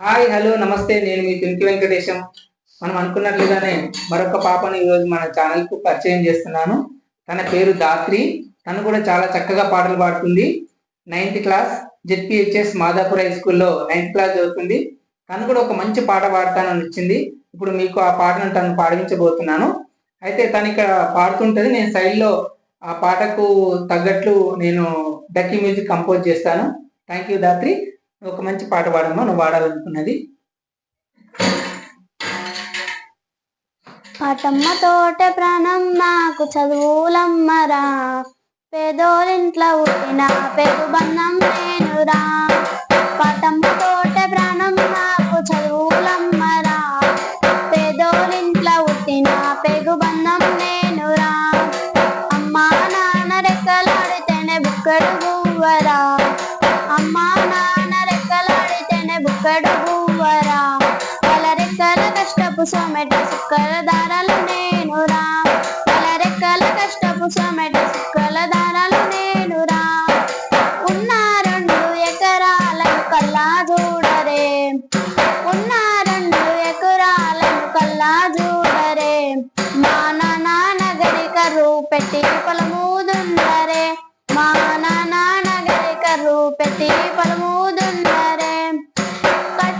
Hi hello నమస్తే. నేను మీ తునికి వెంకటేశం. మనం అనుకున్నట్లుగానే మరొక పాపను ఈరోజు మన ఛానల్కు పరిచయం చేస్తున్నాను. తన పేరు దాత్రి. తను కూడా చాలా చక్కగా పాటలు పాడుతుంది. Ninth class ZPHS Madapura high స్కూల్లో నైన్త్ క్లాస్ చదువుతుంది. తను కూడా ఒక మంచి పాట పాడతానని వచ్చింది. ఇప్పుడు మీకు ఆ పాటను తను పాడించబోతున్నాను. అయితే తను ఇక్కడ పాడుతుంటుంది. నేను సైడ్లో ఆ పాటకు తగ్గట్లు నేను డక్కీ మ్యూజిక్ కంపోజ్ చేస్తాను. Thank you Dhatri. ఒక మంచి పాట పాడమ్మా నువ్వు పాడాలనుకున్నది. పాటమ్మ తోట ప్రాణం నాకు చదువులమ్మరా పేదోరింట్లో పుట్టిన పెగు బంధం రెక్కలాడితేనే బుక్కడు కష్టపు సోమెట సుక్కల దారాలు నేనురా. వాళ్ళ రెక్కల కష్టపు సోమెట సుక్కల దారాలు నేనురా. ఉన్న రెండు ఎకరాలను కల్లా చూడరే. ఉన్న రెండు ఎకరాలను కల్లా చూడరే. మా నాన్న నగరిక రూపెట్టి పెట్టి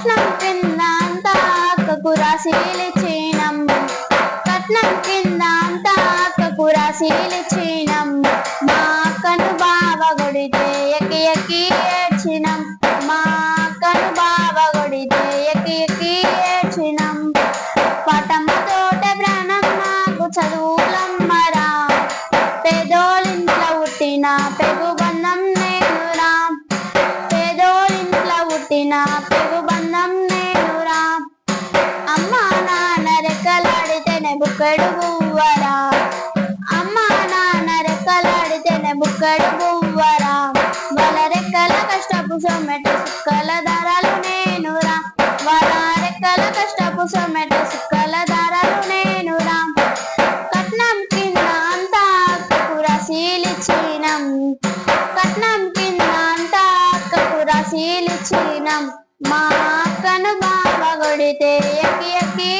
కట్నం కింద అంతా అక్కకు రాశీలిచ్చినం కట్నం కింద అంతా అక్కకు రాశీలిచ్చినం మా అక్కను బావ కొడితే ఎక్కి ఎక్కి ఏడ్చినం. మా అక్కను బావ కొడితే కష్టపు సొమ్మెట సుక్కల దారాలు నేనురా వాళ్ళ రెక్కల కష్టపు సొమ్మెట సుక్కల దారాలు నేనురా కట్నం కింద అంతా అక్కకు రాశీలిచ్చినం కట్నం కింద అంతా అక్కకు రాశీలిచ్చినం మా అక్కను బాబా కొడితే కొడితే ఎక్కి ఎక్కి